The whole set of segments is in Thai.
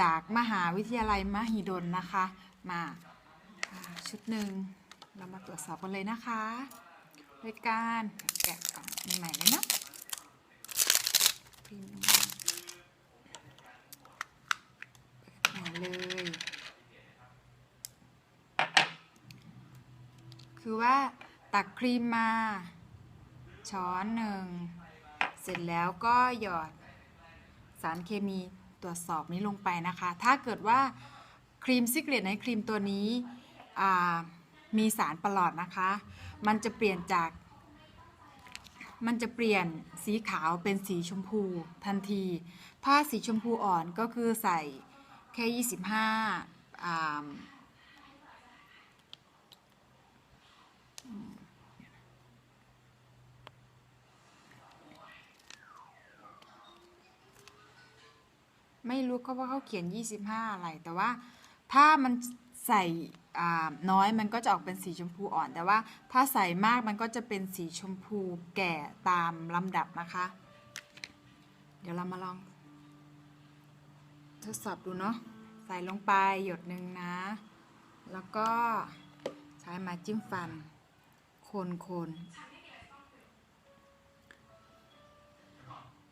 จากมหาวิทยาลัยมหิดลนะคะ มาชุดหนึ่งเรามาตรวจสอบกันเลยนะคะด้วยการแกะกล่องใหม่ๆเลยนะพิมพ์มาเลยคือว่าตักครีมมาช้อนหนึ่ง เสร็จแล้วก็หยอดสารเคมี ตรวจสอบนี้ลงไปนะคะ ถ้าเกิดว่าครีมซิกเลตในครีมตัวนี้มีสารประหลอดนะคะ มันจะเปลี่ยนจาก มันจะเปลี่ยนสีขาวเป็นสีชมพูทันที ถ้าสีชมพูอ่อนก็คือใส่แค่ 25อ่า ไม่รู้ก็ว่าเขาเขียน 25 อะไร แต่ว่าถ้ามันใส่น้อยมันก็จะออกเป็นสีชมพูอ่อน แต่ว่าถ้าใส่มากมันก็จะเป็นสีชมพูแก่ตามลำดับนะคะ เดี๋ยวเรามาลอง ทดสอบดูเนาะ ใส่ลงไปหยดหนึ่งนะ แล้วก็ใช้มาจิ้มฟัน คนคน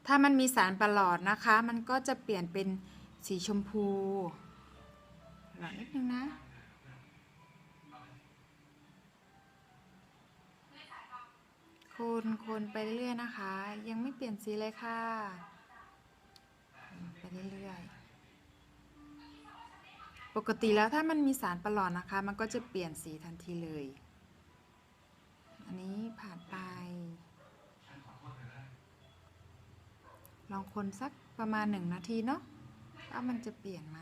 ถ้ามันมีสารประหลอดนะคะ มันก็จะเปลี่ยนเป็นสีชมพูหลอดนิดนึงนะ คนคนไปเรื่อยๆนะคะ ยังไม่เปลี่ยนสีเลยค่ะ ไปเรื่อยๆ ปกติแล้วถ้ามันมีสารประหลอดนะคะ มันก็จะเปลี่ยนสีทันทีเลย อันนี้ผ่านไป ลองคนสักประมาณหนึ่งนาทีเนาะว่ามันจะเปลี่ยนไหม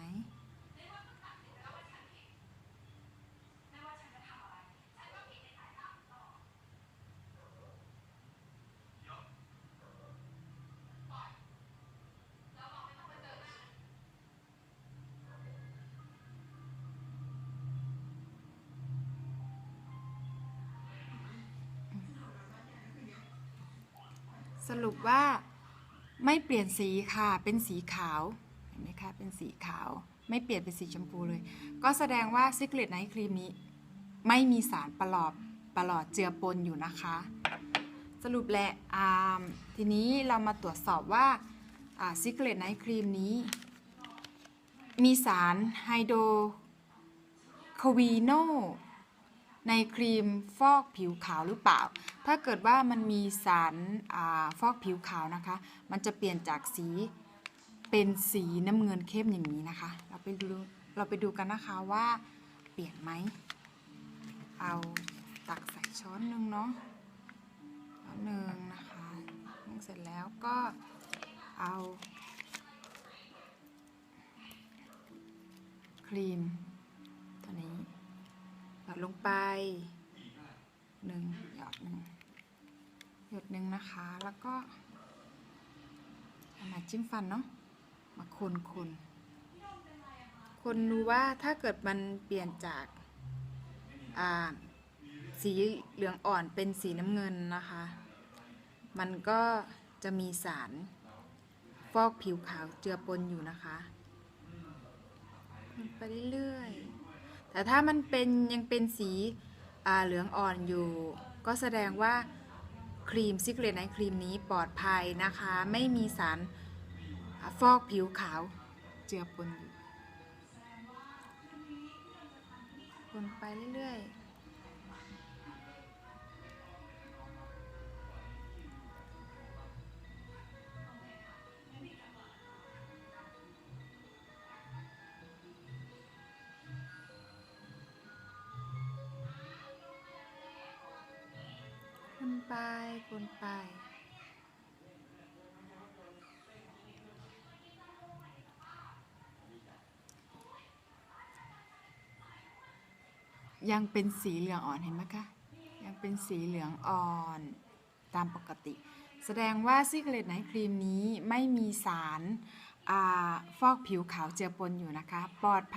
สรุปว่า ไม่เปลี่ยนสีค่ะ เป็นสีขาว เห็นไหมคะ เป็นสีขาว ไม่เปลี่ยนเป็นสีชมพูเลย ก็แสดงว่าซิกเลตไนท์ครีมนี้ ไม่มีสารประหลอดประหลอดเจือปนอยู่นะคะ สรุปแหละอ่าทีนี้เรามาตรวจสอบว่าซิกเลตไนท์ครีมนี้ มีสารไฮโดรควีโน ในครีมฟอกผิวขาวหรือเปล่า ถ้าเกิดว่ามันมีสารอาฟอกผิวขาวนะคะ มันจะเปลี่ยนจากสีเป็นสีน้ำเงินเข้มอย่างนี้นะคะ เราไปดูเราไปดูกันนะคะว่าเปลี่ยนไหม เอาตักใส่ช้อนหนึ่งเนาะช้อนหนึ่งนะคะเสร็จแล้วก็เอาครีม อดลงไปหนึ่งหยอดหนึ่งหยดหนึ่งนะคะ แล้วก็เอามาจิ้มฟันเนาะมาคนคนคนดูว่าถ้าเกิดมันเปลี่ยนจากสีเหลืองอ่อนเป็นสีน้ำเงินนะคะ มันก็จะมีสารฟอกผิวขาวเจือปนอยู่นะคะคนไปเรื่อยๆ แต่ถ้ามันเป็นยังเป็นสีเหลืองอ่อนอยู่ ก็แสดงว่าครีมซิกเลตไนครีมนี้ปลอดภัยนะคะ ไม่มีสารฟอกผิวขาวเจือปนอยู่คนไปเรื่อยๆ ไปคนไป ยังเป็นสีเหลืองอ่อนเห็นไหมคะ ยังเป็นสีเหลืองอ่อนตามปกติ แสดงว่าซิกเลตไนท์ครีมนี้ไม่มีสารอฟอกผิวขาวเจือปนอยู่นะคะ ปลอด